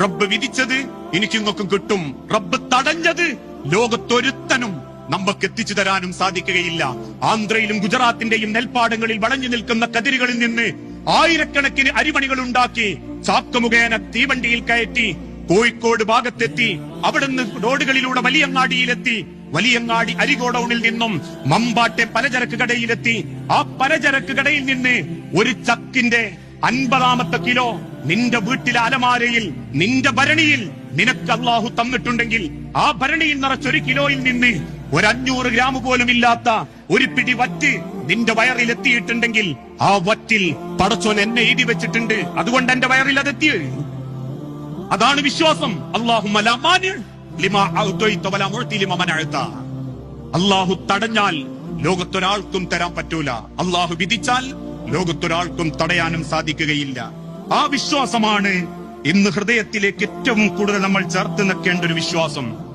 റബ്ബ് വിധിച്ചത് എനിക്ക് കിട്ടും. റബ്ബ് തടഞ്ഞത് ലോകത്തൊരുത്തനും നമുക്ക് എത്തിച്ചു തരാനും സാധിക്കുകയില്ല. ആന്ധ്രയിലും ഗുജറാത്തിന്റെയും നെൽപ്പാടങ്ങളിൽ വളഞ്ഞു നിൽക്കുന്ന കതിരുകളിൽ നിന്ന് ആയിരക്കണക്കിന് അരിമണികൾ ഉണ്ടാക്കി ചാക്ക് മുഖേന തീവണ്ടിയിൽ കയറ്റി കോഴിക്കോട് ഭാഗത്തെത്തി അവിടുന്ന് റോഡുകളിലൂടെ വലിയങ്ങാടിയിലെത്തി വലിയങ്ങാടി അരിഗോഡൌണിൽ നിന്നും മമ്പാട്ടെ പലചരക്ക് കടയിലെത്തി ആ പലചരക്ക് കടയിൽ നിന്ന് ഒരു ചക്കിന്റെ അൻപതാമത്തെ കിലോ നിന്റെ വീട്ടിലെ അലമാരയിൽ നിന്റെ ഭരണിയിൽ നിനക്ക് അള്ളാഹു തന്നിട്ടുണ്ടെങ്കിൽ ആ ഭരണിയിൽ നിറച്ചൊരു കിലോയിൽ നിന്ന് ഒരു അഞ്ഞൂറ് ഗ്രാം പോലും ഇല്ലാത്ത ഒരു പിടി വറ്റ് നിന്റെ വയറിൽ എത്തിയിട്ടുണ്ടെങ്കിൽ ആ വറ്റിൽ പടച്ചോൻ എന്നെ എഴുതി വെച്ചിട്ടുണ്ട്. അതുകൊണ്ട് എന്റെ വയറിൽ അതെത്തി അതാണ് വിശ്വാസം. അള്ളാഹു അള്ളാഹു തടഞ്ഞാൽ ലോകത്തൊരാൾക്കും തരാൻ പറ്റൂല. അള്ളാഹു വിധിച്ചാൽ ലോകത്തൊരാൾക്കും തടയാനും സാധിക്കുകയില്ല. ആ വിശ്വാസമാണ് ഇന്ന് ഹൃദയത്തിലേക്ക് ഏറ്റവും കൂടുതൽ നമ്മൾ ചേർത്ത് നിൽക്കേണ്ട ഒരു വിശ്വാസം.